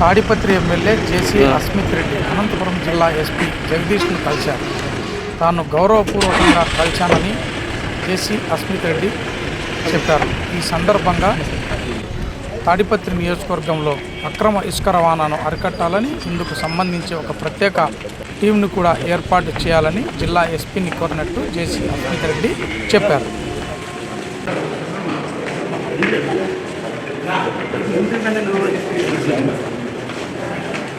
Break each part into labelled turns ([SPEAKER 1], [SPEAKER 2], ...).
[SPEAKER 1] Tadipatri MLA JC Asmith Reddy Anantapuram జిల్లా SP జగదీష్ను కలిశారు. తాను గౌరవపూర్వకంగా కలిశానని జేసీ అస్మిత్ రెడ్డి చెప్పారు. ఈ సందర్భంగా తాడిపత్రి నియోజకవర్గంలో అక్రమ ఇసుక రవాణాను అరికట్టాలని ఇందుకు సంబంధించి ఒక ప్రత్యేక టీంను కూడా ఏర్పాటు చేయాలని జిల్లా ఎస్పీని కోరినట్టు జేసీ అస్మిత్ రెడ్డి చెప్పారు.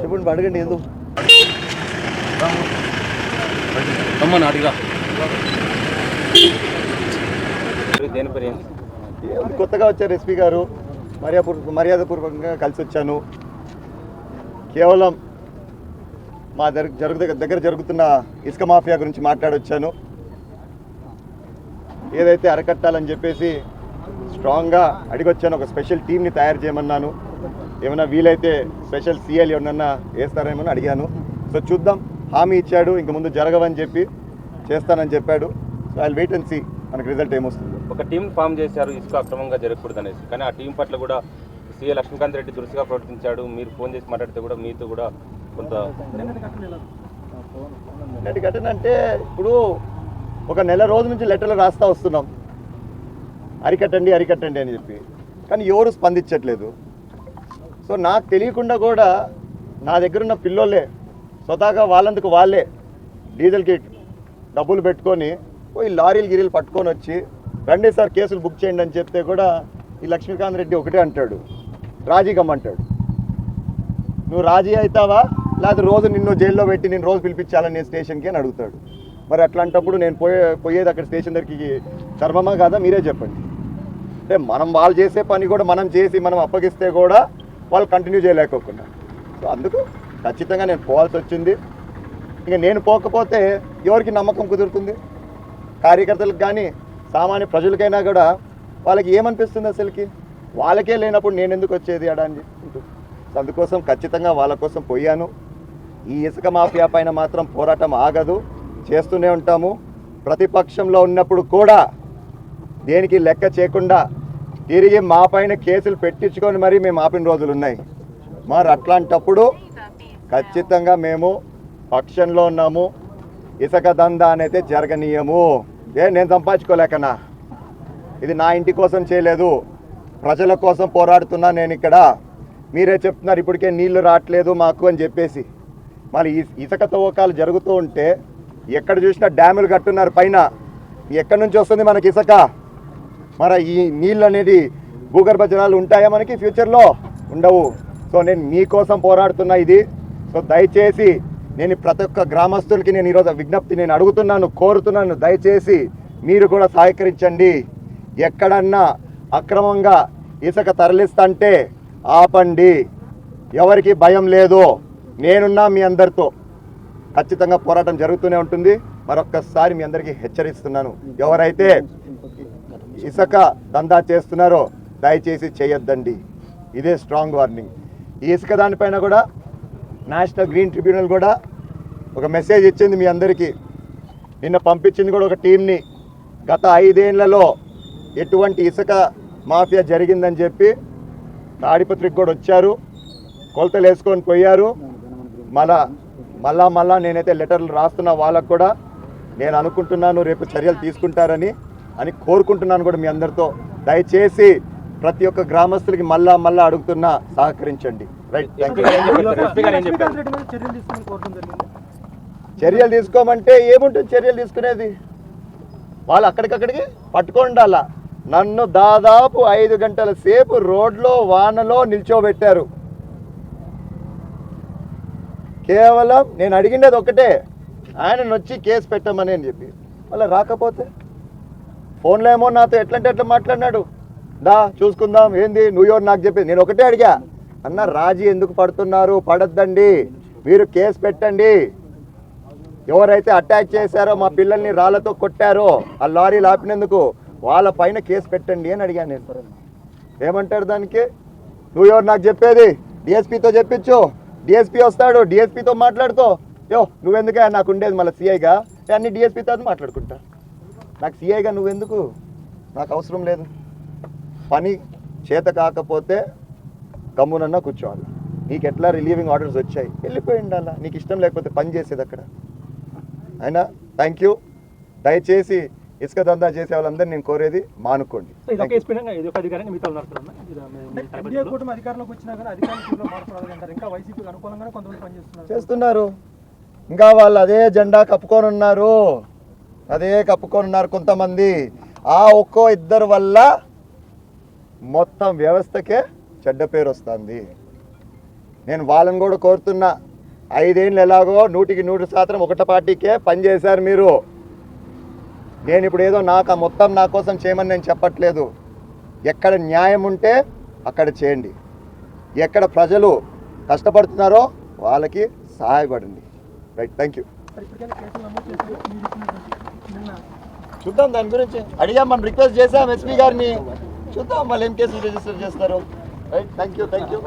[SPEAKER 2] చెప్పండి అడగండి
[SPEAKER 3] పేరు ఏంటి?
[SPEAKER 2] ఏముంది, కొత్తగా వచ్చారు ఎస్పీ గారు. మర్యాదపూర్ మర్యాదపూర్వకంగా కలిసి వచ్చాను. కేవలం మా దగ్గర జరుగు దగ్గర జరుగుతున్న ఇసుక మాఫియా గురించి మాట్లాడొచ్చాను. ఏదైతే అరకట్టాలని చెప్పేసి స్ట్రాంగ్గా అడిగొచ్చాను ఒక స్పెషల్ టీంని తయారు చేయమన్నాను. ఏమైనా వీలైతే స్పెషల్ సీఎల్ ఎవరన్నా వేస్తారేమో అని అడిగాను. సో చూద్దాం హామీ ఇచ్చాడు ఇంక ముందు జరగవని చెప్పి చేస్తానని చెప్పాడు. So I wait and see మనకు రిజల్ట్ ఏమొస్తుంది.
[SPEAKER 3] ఒక టీం ఫామ్ చేశారు ఇసుక అక్రమంగా జరగకూడదు అనేసి. కానీ ఆ టీం పట్ల కూడా సీఏ లక్ష్మీకాంత్ రెడ్డి దురుసుగా ప్రవర్తించాడు. మీరు ఫోన్ చేసి మాట్లాడితే కూడా మీతో కూడా కొంత
[SPEAKER 2] నిన్నటి ఘటన అంటే ఇప్పుడు ఒక నెల రోజు నుంచి లెటర్లు రాస్తా వస్తున్నాం. అరికట్టండి అరికట్టండి అని చెప్పి. కానీ ఎవరు స్పందించట్లేదు. సో నాకు తెలియకుండా కూడా నా దగ్గర ఉన్న పిల్లోళ్ళే స్వతహాగా వాళ్ళందుకు వాళ్ళే డీజిల్కి డబ్బులు పెట్టుకొని పోయి లారీలు గిరీలు పట్టుకొని వచ్చి రండి సార్ కేసులు బుక్ చేయండి అని చెప్తే కూడా ఈ లక్ష్మీకాంత్ రెడ్డి ఒకటే అంటాడు. రాజీ కమ్మంటాడు నువ్వు రాజీ అవుతావా? లేకపోతే రోజు నిన్ను జైల్లో పెట్టి నేను రోజు పిలిపించాలని నేను స్టేషన్కి అని అడుగుతాడు. మరి అట్లాంటప్పుడు నేను పోయే పోయేది అక్కడ స్టేషన్ దగ్గరికి చర్మమా కాదా? మీరే చెప్పండి. అంటే మనం వాళ్ళు చేసే పని కూడా మనం చేసి మనం అప్పగిస్తే కూడా వాళ్ళు కంటిన్యూ చేయలేకోకుండా సో అందుకు ఖచ్చితంగా నేను పోవాల్సి వచ్చింది. ఇంకా నేను పోకపోతే ఎవరికి నమ్మకం కుదురుతుంది? కార్యకర్తలకు కానీ సామాన్య ప్రజలకైనా కూడా వాళ్ళకి ఏమనిపిస్తుంది అసలుకి? వాళ్ళకే లేనప్పుడు నేను ఎందుకు వచ్చేది అడా అని సో అందుకోసం ఖచ్చితంగా వాళ్ళ కోసం పోయాను. ఈ ఇసుక మాఫియా పైన మాత్రం పోరాటం ఆగదు. చేస్తూనే ఉంటాము. ప్రతిపక్షంలో ఉన్నప్పుడు కూడా దేనికి లెక్క చేయకుండా తిరిగి మా పైన కేసులు పెట్టించుకొని మరీ మేము ఆపిన రోజులు ఉన్నాయి. మరి అట్లాంటప్పుడు ఖచ్చితంగా మేము పక్షంలో ఉన్నాము. ఇసుక దందా అనేది జరగనీయము. ఏ నేను సంపాదించుకోలేకనా? ఇది నా ఇంటి కోసం చేయలేదు. ప్రజల కోసం పోరాడుతున్నా నేను ఇక్కడ. మీరే చెప్తున్నారు ఇప్పటికే నీళ్ళు రావట్లేదు మాకు అని చెప్పేసి. మరి ఇసుక తవ్వకాలు జరుగుతూ ఉంటే ఎక్కడ చూసినా డ్యాములు కట్టున్నారు పైన. ఎక్కడి నుంచి వస్తుంది మనకి ఇసుక? మరి ఈ నీళ్ళు అనేది భూగర్భ జలాలు ఉంటాయా మనకి? ఫ్యూచర్లో ఉండవు. సో నేను మీకోసం పోరాడుతున్నా ఇది. సో దయచేసి నేను ప్రతి ఒక్క గ్రామస్తులకి నేను ఈరోజు విజ్ఞప్తి నేను అడుగుతున్నాను కోరుతున్నాను. దయచేసి మీరు కూడా సహకరించండి. ఎక్కడన్నా అక్రమంగా ఇసుక తరలిస్తంటే ఆపండి. ఎవరికి భయం లేదు నేనున్నా మీ అందరితో. ఖచ్చితంగా పోరాటం జరుగుతూనే ఉంటుంది. మరొక్కసారి మీ అందరికీ హెచ్చరిస్తున్నాను. ఎవరైతే ఇసుక దందా చేస్తున్నారో దయచేసి చేయొద్దండి. ఇదే స్ట్రాంగ్ వార్నింగ్. ఈ ఇసుక దానిపైన కూడా నేషనల్ గ్రీన్ ట్రిబ్యునల్ కూడా ఒక మెసేజ్ ఇచ్చింది మీ అందరికీ. నిన్న పంపించింది కూడా ఒక టీంని గత ఐదేళ్ళలో ఎటువంటి ఇసుక మాఫియా జరిగిందని చెప్పి తాడిపత్రికి కూడా వచ్చారు. కొలతలు వేసుకొని పోయారు. మళ్ళా మళ్ళా మళ్ళా నేనైతే లెటర్లు రాస్తున్న వాళ్ళకు కూడా నేను అనుకుంటున్నాను రేపు చర్యలు తీసుకుంటారని. అని కోరుకుంటున్నాను కూడా మీ అందరితో దయచేసి ప్రతి ఒక్క గ్రామస్తులకి మళ్ళా మళ్ళా అడుగుతున్నా సహకరించండి రైట్ చర్యలు తీసుకోమంటే ఏముంటుంది చర్యలు తీసుకునేది వాళ్ళు అక్కడికక్కడికి పట్టుకోండాల నన్ను దాదాపు ఐదు గంటల సేపు రోడ్లో వానలో నిల్చోబెట్టారు కేవలం నేను అడిగిండేది ఒకటే ఆయన వచ్చి కేసు పెట్టమని అని చెప్పి మళ్ళీ రాకపోతే ఫోన్లో ఏమో నాతో ఎట్లంటే ఎట్లా మాట్లాడినాడు. దా చూసుకుందాం ఏంది నువ్వెవరు నాకు చెప్పేది. నేను ఒకటే అడిగా అన్న రాజీ ఎందుకు పడుతున్నారు? పడద్దండి. మీరు కేసు పెట్టండి. ఎవరైతే అటాక్ చేశారో మా పిల్లల్ని రాళ్ళతో కొట్టారో ఆ లారీలు ఆపినందుకు వాళ్ళ పైన కేసు పెట్టండి అని అడిగాను నేను. ఏమంటారు దానికి? నువ్వు ఎవరు నాకు చెప్పేది. డిఎస్పీతో చెప్పించు. డిఎస్పీ వస్తాడు. డిఎస్పీతో మాట్లాడుతో యో నువ్వెందుకే? నాకు ఉండేది మళ్ళీ సీఐగా. అన్ని డిఎస్పీతో మాట్లాడుకుంటా. నాకు సీఐగా నువ్వెందుకు? నాకు అవసరం లేదు. పని చేత కాకపోతే గమ్మునన్నా కూర్చోవాలి. నీకు ఎట్లా రిలీవింగ్ ఆర్డర్స్ వచ్చాయి? వెళ్ళిపోయి ఉండాలా. నీకు ఇష్టం లేకపోతే పని చేసేది అక్కడ. అయినా థ్యాంక్ యూ దయచేసి ఇసుక దందా చేసే వాళ్ళందరినీ నేను కోరేది మానుకోండి. చేస్తున్నారు. ఇంకా వాళ్ళు అదే జెండా కప్పుకొని ఉన్నారు. అదే కప్పుకొని ఉన్నారు కొంతమంది. ఆ ఒక్కో ఇద్దరు వల్ల మొత్తం వ్యవస్థకే చెడ్డ పేరు వస్తుంది. నేను వాళ్ళని కూడా కోరుతున్నా. ఐదేళ్ళు ఎలాగో నూటికి నూరు శాతం ఒకట పార్టీకే పనిచేశారు మీరు. నేను ఇప్పుడు ఏదో నాకు ఆ మొత్తం నా కోసం చేయమని నేను చెప్పట్లేదు. ఎక్కడ న్యాయం ఉంటే అక్కడ చేయండి. ఎక్కడ ప్రజలు కష్టపడుతున్నారో వాళ్ళకి సహాయపడండి. రైట్ థ్యాంక్ యూ చూద్దాం దాని గురించి. అడిగాం మనం రిక్వెస్ట్ చేసాం ఎస్పీ గారిని. చూద్దాం మళ్ళీ ఏం కేసులు రిజిస్టర్ చేస్తారు. Right thank you thank you